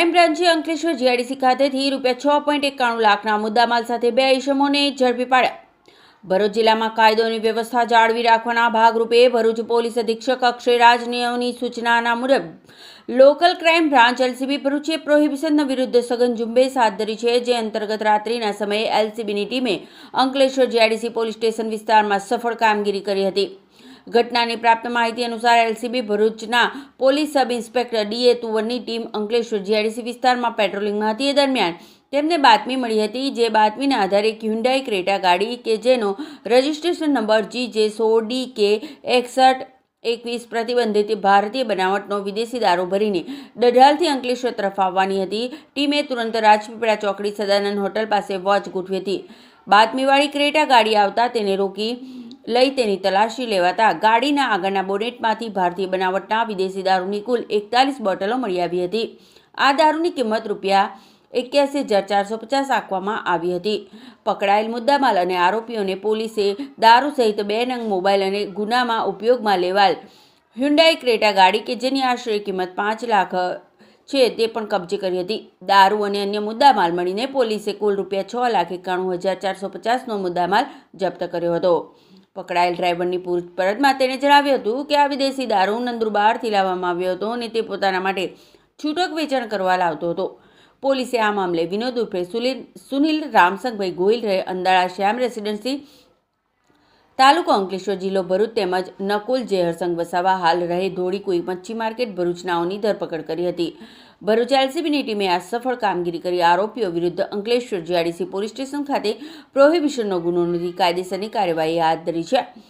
Crime બ્રાન્ચે Ankleshwar GIDC ખાતેથી રૂપિયા છ પોઈન્ટ એકાણું લાખના મુદ્દામાલ સાથે બે ઇસમોને ઝડપી પાડ્યા. ભરૂચ જિલ્લામાં કાયદોની વ્યવસ્થા જાળવી રાખવાના ભાગરૂપે ભરૂચ પોલીસ અધિક્ષક અક્ષયરાજ નિયમની સૂચનાના મુજબ, લોકલ ક્રાઇમ બ્રાન્ચ એલસીબી ભરૂચે પ્રોહિબિશન વિરુદ્ધ સઘન ઝુંબેશ હાથ ધરી છે, જે અંતર્ગત રાત્રિના સમયે એલસીબીની ટીમે અંકલેશ્વર જીઆઈડીસી પોલીસ સ્ટેશન વિસ્તારમાં સફળ કામગીરી કરી હતી. ઘટનાની પ્રાપ્ત માહિતી અનુસાર એલસીબી ભરૂચના પોલીસ સબ ઇન્સ્પેક્ટર ડીએ તુવરની ટીમ અંકલેશ્વર જીઆઈડીસી વિસ્તારમાં પેટ્રોલિંગમાં હતી. એ દરમિયાન તેમને બાતમી મળી હતી, જે બાતમીના આધારે એક હ્યુન્ડાઈ ક્રેટા ગાડી કે જેનો રજિસ્ટ્રેશન નંબર જી જે સોળ ડી કે એકસઠ એકવીસ પ્રતિબંધિત ભારતીય બનાવટનો વિદેશી દારૂ ભરીને દઢાલથી અંકલેશ્વર તરફ આવવાની હતી. ટીમે તુરંત રાજપીપળા ચોકડી સદાનંદ હોટલ પાસે વોચ ગોઠવી હતી. બાતમીવાળી ક્રેટા ગાડી આવતા તેને રોકી લઈ તેની તલાશી લેવાતા ગાડીના આગળના બોનેટમાંથી ભારતીય બનાવટના વિદેશી દારૂની કુલ એકતાલીસ બોટલો મળી આવી હતી. આ દારૂની કિંમત રૂપિયા એક્યાસી હજાર ચારસો પચાસ આંકવામાં આવી હતી. પકડાયેલ મુદ્દામાલ અને આરોપીઓને પોલીસે દારૂ સહિત બે નંગ મોબાઈલ અને ગુનામાં ઉપયોગમાં લેવાલ હ્યુન્ડાઈ ક્રેટા ગાડી કે જેની આશરે કિંમત પાંચ લાખ છે તે પણ કબજે કરી હતી. દારૂ અને અન્ય મુદ્દામાલ મળીને પોલીસે કુલ રૂપિયા છ લાખ એકાણું હજાર ચારસો પચાસનો મુદ્દામાલ જપ્ત કર્યો હતો. પકડાયેલ ડ્રાઈવરની પૂછપરછમાં તેણે જણાવ્યું હતું કે આ વિદેશી દારૂ નંદુરબારથી લાવવામાં આવ્યો હતો અને તે પોતાના માટે છૂટક વેચાણ કરવા લાવતો હતો. પોલીસે આ મામલે વિનોદ ઉર્ફે સુનિલ સુનિલ રામસંગભાઈ ગોહિલ રહે અંદાળા શ્યામ રેસિડેન્સી તાલુકો અંકલેશ્વર જિલ્લો ભરૂચ તેમજ નકુલ જેહરસંગ વસાવા હાલ રહે ધોળીકુઈ મચ્છી માર્કેટ ભરૂચનાઓની ધરપકડ કરી હતી. ભરૂચ એલસીબીની ટીમે આ સફળ કામગીરી કરી આરોપીઓ વિરુદ્ધ અંકલેશ્વર જીઆરડીસી પોલીસ સ્ટેશન ખાતે પ્રોહિબિશનનો ગુનો નોંધી કાયદેસરની કાર્યવાહી હાથ ધરી છે.